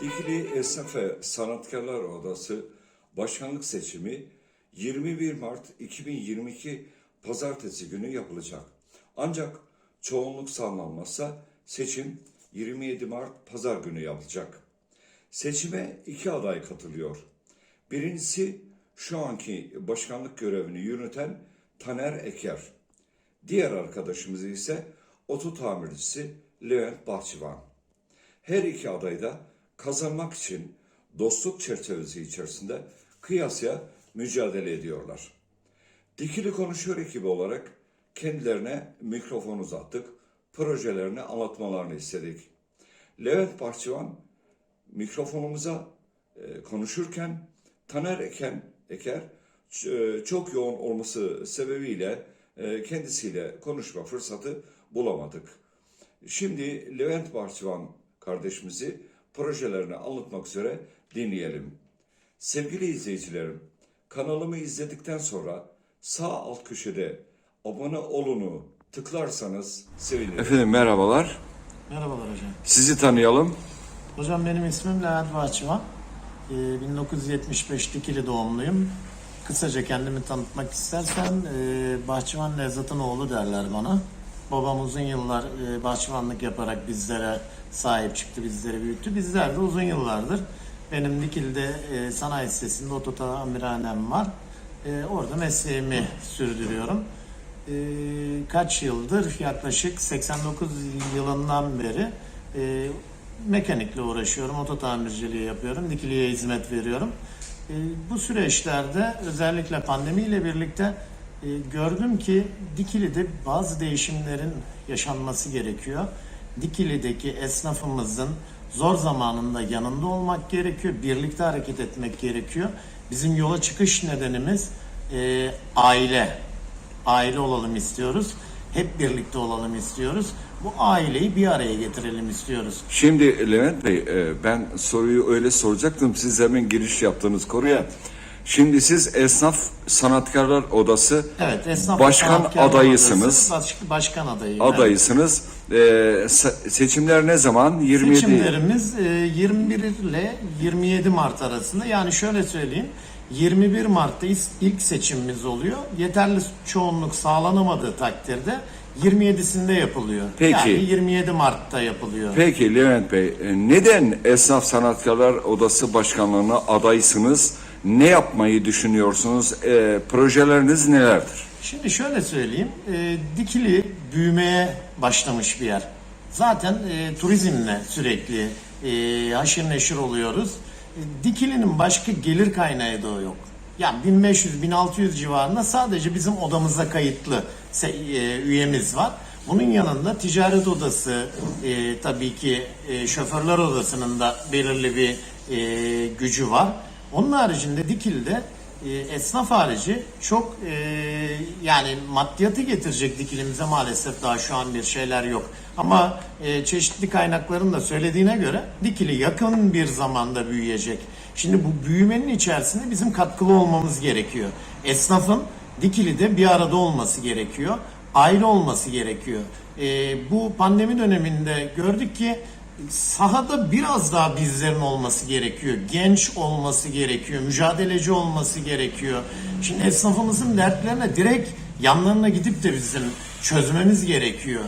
Dikili Esnaf ve Sanatkarlar Odası Başkanlık Seçimi 21 Mart 2022 Pazartesi günü yapılacak. Ancak çoğunluk sağlanmazsa seçim 27 Mart Pazar günü yapılacak. Seçime iki aday katılıyor. Birincisi şu anki başkanlık görevini yürüten Taner Eker. Diğer arkadaşımız ise oto tamircisi Levent Bahçıvan. Her iki aday da kazanmak için dostluk çerçevesi içerisinde kıyasya mücadele ediyorlar. Dikili Konuşuyor ekibi olarak kendilerine mikrofon uzattık, projelerini anlatmalarını istedik. Levent Bahçıvan mikrofonumuza e, konuşurken Taner Eken, Eker e, çok yoğun olması sebebiyle e, kendisiyle konuşma fırsatı bulamadık. Şimdi Levent Bahçıvan kardeşimizi projelerini anlatmak üzere dinleyelim. Sevgili izleyicilerim, kanalımı izledikten sonra sağ alt köşede abone olunu tıklarsanız sevinirim. Efendim merhabalar. Merhabalar hocam. Sizi tanıyalım. Hocam benim ismim Levent Bahçıvan. Ee, 1975 Dikili doğumluyum. Kısaca kendimi tanıtmak istersen e, Bahçıvan Nevzat'ın oğlu derler bana. Babam uzun yıllar e, bahçıvanlık yaparak bizlere sahip çıktı, bizleri büyüttü. Bizler de uzun yıllardır benim Dikili'de e, sanayi sitesinde ototamirhanem var. E, orada mesleğimi sürdürüyorum. E, kaç yıldır yaklaşık 89 yılından beri mekanikle uğraşıyorum, oto tamirciliği yapıyorum, dikiliye hizmet veriyorum. Bu süreçlerde özellikle pandemiyle birlikte e, gördüm ki Dikili'de bazı değişimlerin yaşanması gerekiyor. Dikili'deki esnafımızın zor zamanında yanında olmak gerekiyor, birlikte hareket etmek gerekiyor. Bizim yola çıkış nedenimiz e, aile. Aile olalım istiyoruz. Hep birlikte olalım istiyoruz. Bu aileyi bir araya getirelim istiyoruz. Şimdi Levent Bey e, ben soruyu öyle soracaktım. Siz hemen giriş yaptınız konuya. Şimdi siz Esnaf Sanatkarlar Odası Evet, esnaf başkan sanatkarlar adayısınız. odası baş- başkan adayıyım. evet. Adayısınız. E, se- seçimler ne zaman? 27 Seçimlerimiz e, 21 ile 27 Mart arasında. Yani şöyle söyleyeyim. 21 Mart'ta ilk seçimimiz oluyor. Yeterli çoğunluk sağlanamadığı takdirde 27'sinde yapılıyor. Peki. Yani 27 Mart'ta yapılıyor. Peki Levent Bey, e, neden Esnaf Sanatkarlar Odası Başkanlığı'na adaysınız? Ne yapmayı düşünüyorsunuz? E, projeleriniz nelerdir? Şimdi şöyle söyleyeyim. E, Dikili büyümeye başlamış bir yer. Zaten e, turizmle sürekli e, haşır neşir oluyoruz. E, Dikili'nin başka gelir kaynağı da yok. Yani 1500-1600 civarında sadece bizim odamıza kayıtlı e, üyemiz var. Bunun yanında ticaret odası, e, tabii ki e, şoförler odasının da belirli bir e, gücü var. Onun haricinde Dikili'de e, esnaf harici çok e, yani maddiyatı getirecek dikilimize maalesef daha şu an bir şeyler yok. Ama e, çeşitli kaynakların da söylediğine göre dikili yakın bir zamanda büyüyecek. Şimdi bu büyümenin içerisinde bizim katkılı olmamız gerekiyor. Esnafın dikilide bir arada olması gerekiyor. Aile olması gerekiyor. E, bu pandemi döneminde gördük ki sahada biraz daha bizlerin olması gerekiyor. Genç olması gerekiyor. Mücadeleci olması gerekiyor. Şimdi esnafımızın dertlerine direkt yanlarına gidip de bizim çözmemiz gerekiyor.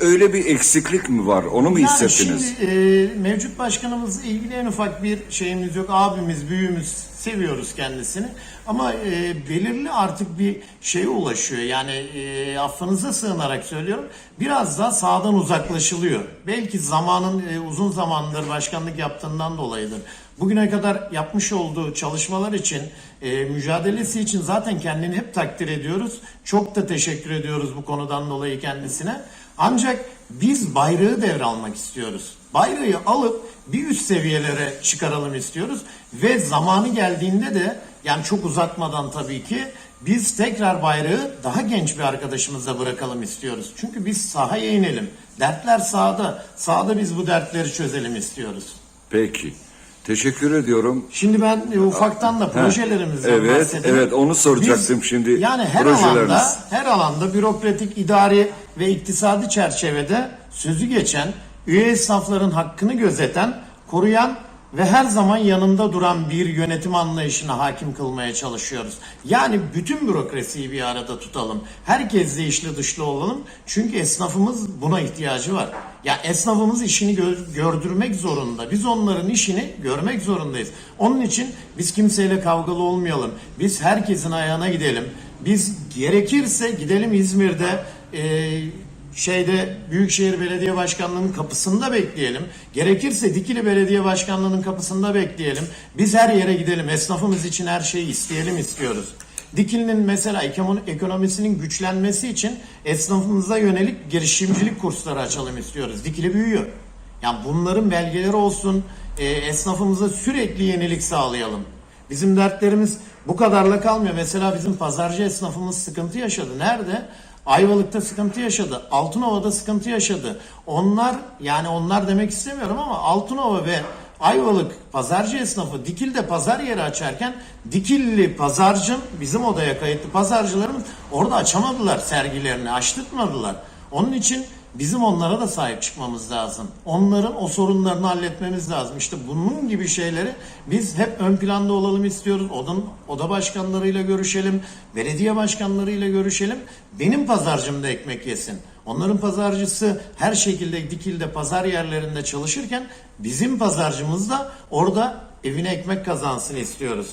Öyle bir eksiklik mi var? Onu mu Yani hissettiniz? şimdi e, mevcut başkanımızla ilgili en ufak bir şeyimiz yok. Abimiz, büyüğümüz seviyoruz kendisini. Ama e, belirli artık bir şeye ulaşıyor. Yani e, affınıza sığınarak söylüyorum. Biraz daha sağdan uzaklaşılıyor. Belki zamanın e, uzun zamandır başkanlık yaptığından dolayıdır. Bugüne kadar yapmış olduğu çalışmalar için, e, mücadelesi için zaten kendini hep takdir ediyoruz. Çok da teşekkür ediyoruz bu konudan dolayı kendisine. Ancak biz bayrağı devralmak istiyoruz. Bayrağı alıp bir üst seviyelere çıkaralım istiyoruz ve zamanı geldiğinde de yani çok uzatmadan tabii ki biz tekrar bayrağı daha genç bir arkadaşımıza bırakalım istiyoruz. Çünkü biz sahaya inelim. Dertler sahada. Sahada biz bu dertleri çözelim istiyoruz. Peki. Teşekkür ediyorum. Şimdi ben e, ufaktan da projelerimizden Evet, bahsedeyim. evet, onu soracaktım şimdi. Yani her Projeleriniz. alanda, her alanda bürokratik, idari ve iktisadi çerçevede sözü geçen, üye esnafların hakkını gözeten, koruyan ve her zaman yanında duran bir yönetim anlayışına hakim kılmaya çalışıyoruz. Yani bütün bürokrasiyi bir arada tutalım. Herkesle işli dışlı olalım. Çünkü esnafımız buna ihtiyacı var. Ya esnafımız işini gö- gördürmek zorunda. Biz onların işini görmek zorundayız. Onun için biz kimseyle kavgalı olmayalım. Biz herkesin ayağına gidelim. Biz gerekirse gidelim İzmir'de eee şeyde Büyükşehir Belediye Başkanlığı'nın kapısında bekleyelim. Gerekirse Dikili Belediye Başkanlığı'nın kapısında bekleyelim. Biz her yere gidelim. Esnafımız için her şeyi isteyelim istiyoruz. Dikili'nin mesela ekonomi- ekonomisinin güçlenmesi için esnafımıza yönelik girişimcilik kursları açalım istiyoruz. Dikili büyüyor. Yani bunların belgeleri olsun. e, esnafımıza sürekli yenilik sağlayalım. Bizim dertlerimiz bu kadarla kalmıyor. Mesela bizim pazarcı esnafımız sıkıntı yaşadı. Nerede? Ayvalık'ta sıkıntı yaşadı. Altınova'da sıkıntı yaşadı. Onlar yani onlar demek istemiyorum ama Altınova ve Ayvalık pazarcı esnafı Dikil'de pazar yeri açarken Dikilli pazarcım bizim odaya kayıtlı pazarcılarımız orada açamadılar sergilerini açtırtmadılar. Onun için bizim onlara da sahip çıkmamız lazım. Onların o sorunlarını halletmemiz lazım. İşte bunun gibi şeyleri biz hep ön planda olalım istiyoruz. Odun, oda başkanlarıyla görüşelim, belediye başkanlarıyla görüşelim. Benim pazarcım da ekmek yesin. Onların pazarcısı her şekilde dikilde pazar yerlerinde çalışırken bizim pazarcımız da orada evine ekmek kazansın istiyoruz.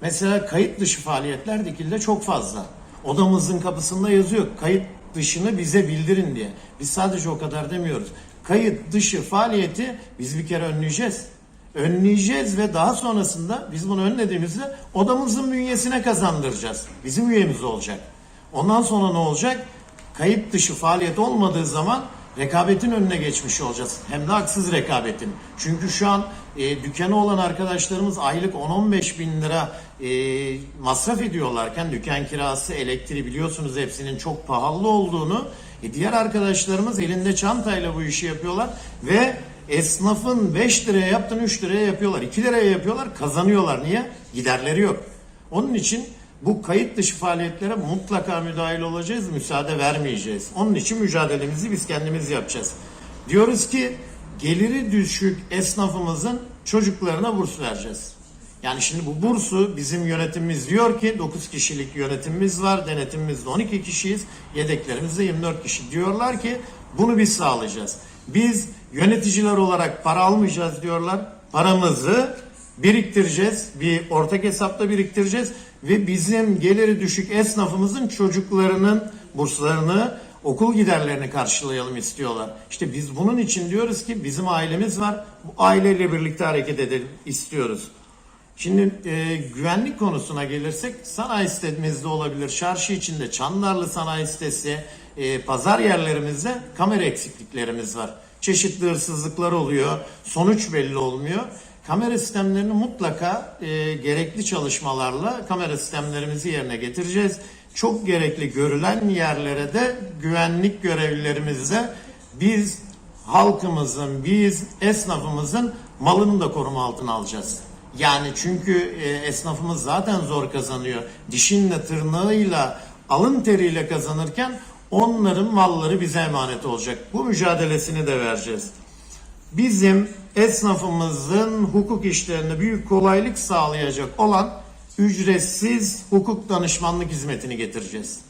Mesela kayıt dışı faaliyetler dikilde çok fazla. Odamızın kapısında yazıyor kayıt dışını bize bildirin diye. Biz sadece o kadar demiyoruz. Kayıt dışı faaliyeti biz bir kere önleyeceğiz. Önleyeceğiz ve daha sonrasında biz bunu önlediğimizde odamızın bünyesine kazandıracağız. Bizim üyemiz olacak. Ondan sonra ne olacak? Kayıt dışı faaliyet olmadığı zaman rekabetin önüne geçmiş olacağız. Hem de haksız rekabetin. Çünkü şu an e, dükkanı olan arkadaşlarımız aylık 10-15 bin lira e, masraf ediyorlarken dükkan kirası, elektriği biliyorsunuz hepsinin çok pahalı olduğunu e, diğer arkadaşlarımız elinde çantayla bu işi yapıyorlar ve esnafın 5 liraya yaptığını 3 liraya yapıyorlar. 2 liraya yapıyorlar kazanıyorlar. Niye? Giderleri yok. Onun için bu kayıt dışı faaliyetlere mutlaka müdahil olacağız, müsaade vermeyeceğiz. Onun için mücadelemizi biz kendimiz yapacağız. Diyoruz ki geliri düşük esnafımızın çocuklarına burs vereceğiz. Yani şimdi bu bursu bizim yönetimimiz diyor ki 9 kişilik yönetimimiz var, denetimimizde 12 kişiyiz, yedeklerimizde 24 kişi. Diyorlar ki bunu biz sağlayacağız. Biz yöneticiler olarak para almayacağız diyorlar. Paramızı biriktireceğiz. Bir ortak hesapta biriktireceğiz ve bizim geliri düşük esnafımızın çocuklarının burslarını, okul giderlerini karşılayalım istiyorlar. İşte biz bunun için diyoruz ki bizim ailemiz var. Bu aileyle birlikte hareket edelim istiyoruz. Şimdi e, güvenlik konusuna gelirsek sanayi sitemizde olabilir. Çarşı içinde Çandarlı Sanayi Sitesi, e, pazar yerlerimizde kamera eksikliklerimiz var. Çeşitli hırsızlıklar oluyor. Sonuç belli olmuyor. Kamera sistemlerini mutlaka e, gerekli çalışmalarla kamera sistemlerimizi yerine getireceğiz. Çok gerekli görülen yerlere de güvenlik görevlilerimizle biz halkımızın, biz esnafımızın malını da koruma altına alacağız. Yani çünkü e, esnafımız zaten zor kazanıyor. Dişinle, tırnağıyla, alın teriyle kazanırken onların malları bize emanet olacak. Bu mücadelesini de vereceğiz. Bizim esnafımızın hukuk işlerinde büyük kolaylık sağlayacak olan ücretsiz hukuk danışmanlık hizmetini getireceğiz.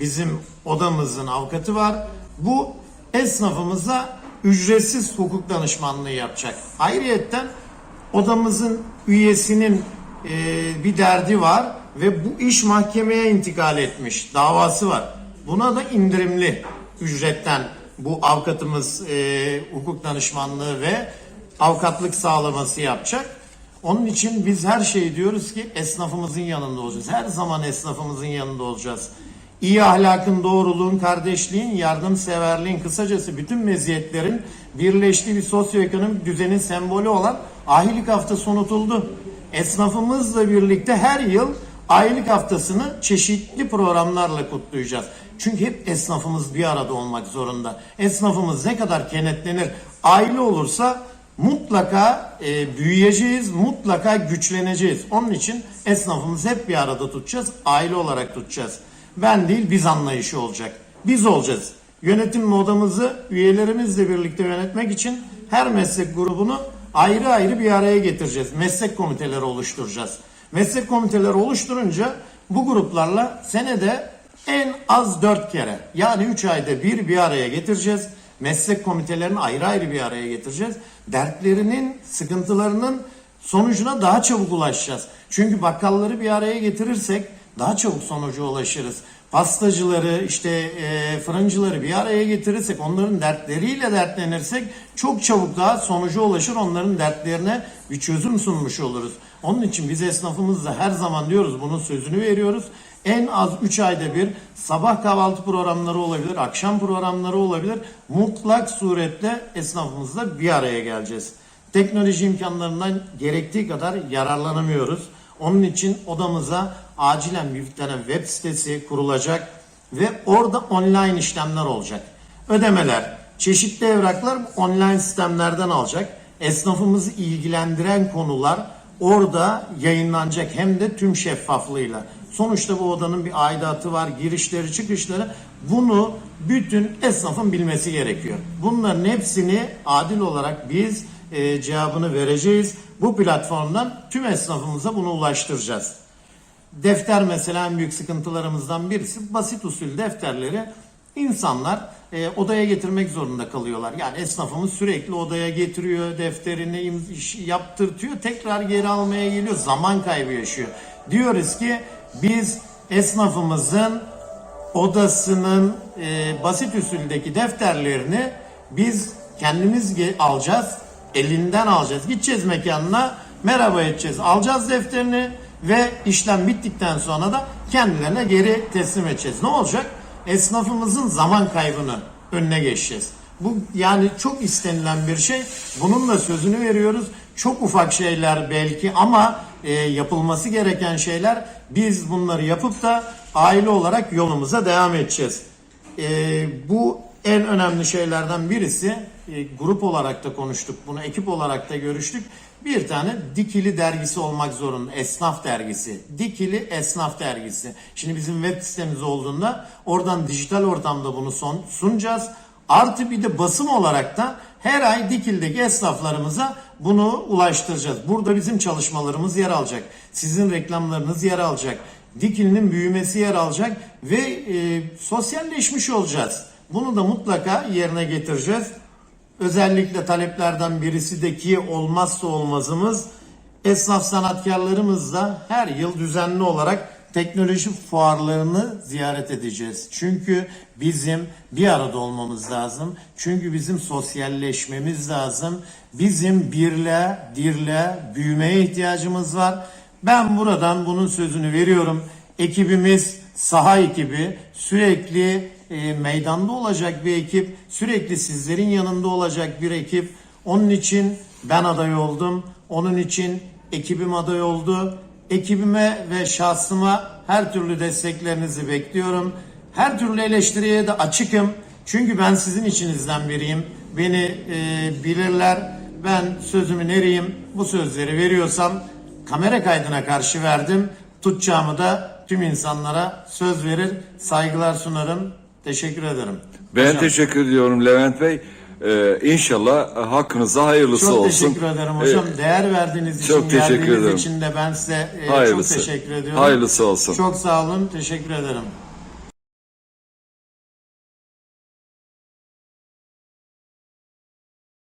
Bizim odamızın avukatı var. Bu esnafımıza ücretsiz hukuk danışmanlığı yapacak. Ayrıyetten odamızın üyesinin e, bir derdi var ve bu iş mahkemeye intikal etmiş. Davası var. Buna da indirimli ücretten bu avukatımız e, hukuk danışmanlığı ve avukatlık sağlaması yapacak. Onun için biz her şeyi diyoruz ki esnafımızın yanında olacağız. Her zaman esnafımızın yanında olacağız. İyi ahlakın, doğruluğun, kardeşliğin, yardımseverliğin, kısacası bütün meziyetlerin birleştiği bir sosyoekonomik düzenin sembolü olan ahilik haftası unutuldu. Esnafımızla birlikte her yıl aylık haftasını çeşitli programlarla kutlayacağız. Çünkü hep esnafımız bir arada olmak zorunda. Esnafımız ne kadar kenetlenir, aile olursa mutlaka e, büyüyeceğiz, mutlaka güçleneceğiz. Onun için esnafımızı hep bir arada tutacağız, aile olarak tutacağız. Ben değil biz anlayışı olacak. Biz olacağız. Yönetim odamızı üyelerimizle birlikte yönetmek için her meslek grubunu ayrı ayrı bir araya getireceğiz. Meslek komiteleri oluşturacağız. Meslek komiteleri oluşturunca bu gruplarla senede en az 4 kere yani 3 ayda bir bir araya getireceğiz. Meslek komitelerini ayrı ayrı bir araya getireceğiz. Dertlerinin, sıkıntılarının sonucuna daha çabuk ulaşacağız. Çünkü bakkalları bir araya getirirsek daha çabuk sonuca ulaşırız. Pastacıları, işte e, fırıncıları bir araya getirirsek, onların dertleriyle dertlenirsek çok çabuk daha sonuca ulaşır. Onların dertlerine bir çözüm sunmuş oluruz. Onun için biz esnafımızla her zaman diyoruz, bunun sözünü veriyoruz. En az 3 ayda bir sabah kahvaltı programları olabilir, akşam programları olabilir. Mutlak surette esnafımızla bir araya geleceğiz. Teknoloji imkanlarından gerektiği kadar yararlanamıyoruz. Onun için odamıza acilen tane web sitesi kurulacak ve orada online işlemler olacak. Ödemeler, çeşitli evraklar online sistemlerden alacak. Esnafımızı ilgilendiren konular orada yayınlanacak hem de tüm şeffaflığıyla. Sonuçta bu odanın bir aidatı var, girişleri, çıkışları. Bunu bütün esnafın bilmesi gerekiyor. Bunların hepsini adil olarak biz e, cevabını vereceğiz. Bu platformdan tüm esnafımıza bunu ulaştıracağız. Defter mesela en büyük sıkıntılarımızdan birisi basit usul defterleri insanlar e, odaya getirmek zorunda kalıyorlar. Yani esnafımız sürekli odaya getiriyor defterini yaptırtıyor tekrar geri almaya geliyor zaman kaybı yaşıyor. Diyoruz ki biz esnafımızın odasının e, basit usuldeki defterlerini biz kendimiz alacağız. Elinden alacağız. Gideceğiz mekanına merhaba edeceğiz. Alacağız defterini ve işlem bittikten sonra da kendilerine geri teslim edeceğiz. Ne olacak? Esnafımızın zaman kaybını önüne geçeceğiz. Bu yani çok istenilen bir şey. Bunun da sözünü veriyoruz. Çok ufak şeyler belki ama e, yapılması gereken şeyler. Biz bunları yapıp da aile olarak yolumuza devam edeceğiz. E, bu en önemli şeylerden birisi e, grup olarak da konuştuk bunu ekip olarak da görüştük. Bir tane Dikili dergisi olmak zorunda. Esnaf dergisi. Dikili Esnaf dergisi. Şimdi bizim web sitemiz olduğunda oradan dijital ortamda bunu son, sunacağız. Artı bir de basım olarak da her ay Dikil'deki esnaflarımıza bunu ulaştıracağız. Burada bizim çalışmalarımız yer alacak. Sizin reklamlarınız yer alacak. Dikil'in büyümesi yer alacak ve e, sosyalleşmiş olacağız. Bunu da mutlaka yerine getireceğiz. Özellikle taleplerden birisi de ki olmazsa olmazımız esnaf sanatkarlarımız da her yıl düzenli olarak teknoloji fuarlarını ziyaret edeceğiz. Çünkü bizim bir arada olmamız lazım. Çünkü bizim sosyalleşmemiz lazım. Bizim birle, dirle büyümeye ihtiyacımız var. Ben buradan bunun sözünü veriyorum. Ekibimiz saha ekibi sürekli e, meydanda olacak bir ekip, sürekli sizlerin yanında olacak bir ekip. Onun için ben aday oldum. Onun için ekibim aday oldu. Ekibime ve şahsıma her türlü desteklerinizi bekliyorum. Her türlü eleştiriye de açıkım. Çünkü ben sizin içinizden biriyim. Beni e, bilirler. Ben sözümü nereyim? Bu sözleri veriyorsam kamera kaydına karşı verdim. Tutacağımı da tüm insanlara söz verir, saygılar sunarım. Teşekkür ederim. Ben Hocam, teşekkür ediyorum Levent Bey. Ee, inşallah e, hakkınıza hayırlısı çok olsun. teşekkür ederim hocam. Ee, Değer verdiğiniz için, çok teşekkür ederim. için de ben size e, çok teşekkür ediyorum. Hayırlısı olsun. Çok sağ olun. Teşekkür ederim.